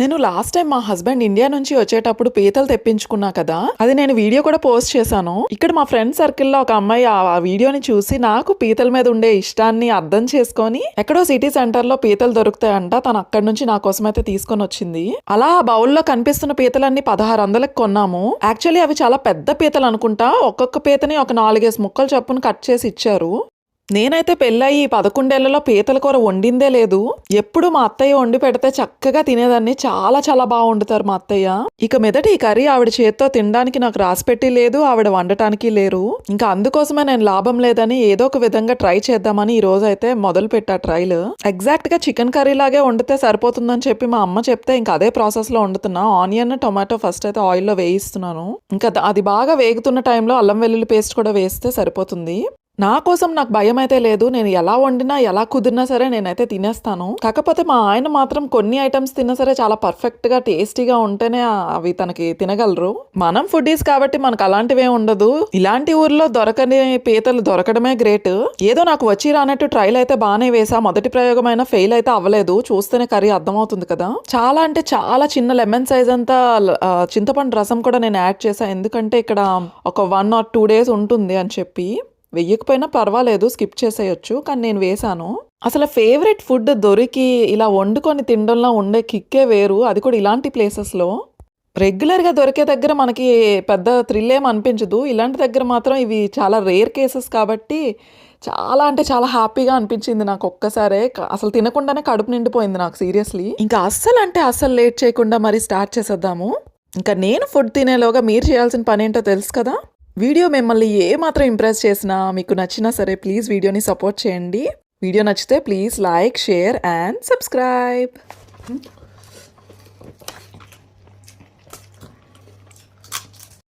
నేను last time మా husband India నుంచి వచ్చేటప్పుడు పీతలు తెప్పించుకున్నా కదా అది నేను వీడియో కూడా పోస్ట్ చేశాను. ఇక్కడ మా ఫ్రెండ్ సర్కిల్లో ఒక అమ్మాయి ఆ వీడియోని చూసి నాకు పీతల మీద ఉండే ఇష్టాన్ని అర్థం చేసుకొని ఎక్కడో సిటీ సెంటర్లో పీతలు దొరుకుతాయంట తను అక్కడి నుంచి నా కోసం అయితే తీసుకొని వచ్చింది. అలా ఆ బౌల్లో కనిపిస్తున్న పీతలన్నీ పదహారు వందలకు కొన్నాము. యాక్చువల్లీ అవి చాలా పెద్ద పీతలు అనుకుంటా ఒక్కొక్క పీతని ఒక నాలుగేసి ముక్కలు చొప్పున కట్ చేసి ఇచ్చారు. నేనైతే పెళ్ళయి పదకొండేళ్ళలో పీతల కూర వండిందే లేదు. ఎప్పుడు మా అత్తయ్య వండి పెడితే చక్కగా తినేదాన్ని. చాలా చాలా బాగా వండుతారు మా అత్తయ్య. ఇక మీదట ఈ కర్రీ ఆవిడ చేత్తో తినడానికి నాకు రాసి పెట్టి లేదు. ఆవిడ వండటానికి లేరు. ఇంకా అందుకోసమే నేను లాభం లేదని ఏదో ఒక విధంగా ట్రై చేద్దామని ఈ రోజు అయితే మొదలు పెట్టా ట్రైల్ ఎగ్జాక్ట్గా చికెన్ కర్రీ లాగే వండితే సరిపోతుందని చెప్పి మా అమ్మ చెప్తే ఇంకా అదే ప్రాసెస్లో వండుతున్నా. ఆనియన్ టొమాటో ఫస్ట్ అయితే ఆయిల్లో వేయిస్తున్నాను. ఇంకా అది బాగా వేగుతున్న టైంలో అల్లం వెల్లుల్లి పేస్ట్ కూడా వేస్తే సరిపోతుంది. నా కోసం నాకు భయం అయితే లేదు. నేను ఎలా వండినా ఎలా కుదిరినా సరే నేనైతే తినేస్తాను. కాకపోతే మా ఆయన మాత్రం కొన్ని ఐటమ్స్ తిన్నా సరే చాలా పర్ఫెక్ట్గా టేస్టీగా ఉంటేనే అవి తనకి తినగలరు. మనం ఫుడీస్ కాబట్టి మనకు అలాంటివే ఉండదు. ఇలాంటి ఊర్లో దొరకని పీతలు దొరకడమే గ్రేట్ ఏదో నాకు వచ్చి రానట్టు ట్రైల్ అయితే బాగానే వేసా మొదటి ప్రయోగమైన ఫెయిల్ అయితే అవ్వలేదు. చూస్తేనే కర్రీ అర్థమవుతుంది కదా. చాలా అంటే చాలా చిన్న లెమన్ సైజ్ అంతా చింతపండు రసం కూడా నేను యాడ్ చేశాను ఎందుకంటే ఇక్కడ ఒక వన్ ఆర్ టూ డేస్ ఉంటుంది అని చెప్పి. వెయ్యకపోయినా పర్వాలేదు స్కిప్ చేసేయొచ్చు కానీ నేను వేశాను. అసలు ఫేవరెట్ ఫుడ్ దొరికి ఇలా వండుకొని తినడంలో ఉండే కిక్కే వేరు. అది కూడా ఇలాంటి ప్లేసెస్లో. రెగ్యులర్గా దొరికే దగ్గర మనకి పెద్ద థ్రిల్ ఏం అనిపించదు. ఇలాంటి దగ్గర మాత్రం ఇవి చాలా రేర్ కేసెస్ కాబట్టి చాలా అంటే చాలా హ్యాపీగా అనిపించింది నాకు ఒక్కసారే. అసలు తినకుండానే కడుపు నిండిపోయింది నాకు సీరియస్లీ. ఇంకా అస్సలు అంటే అస్సలు లేట్ చేయకుండా మరి స్టార్ట్ చేసేద్దాము. ఇంకా నేను ఫుడ్ తినేలోగా మీరు చేయాల్సిన పని ఏంటో తెలుసు కదా? వీడియో మిమ్మల్ని ఏమాత్రం ఇంప్రెస్ చేసినా మీకు నచ్చినా సరే ప్లీజ్ వీడియోని సపోర్ట్ చేయండి. వీడియో నచ్చితే please like share and subscribe.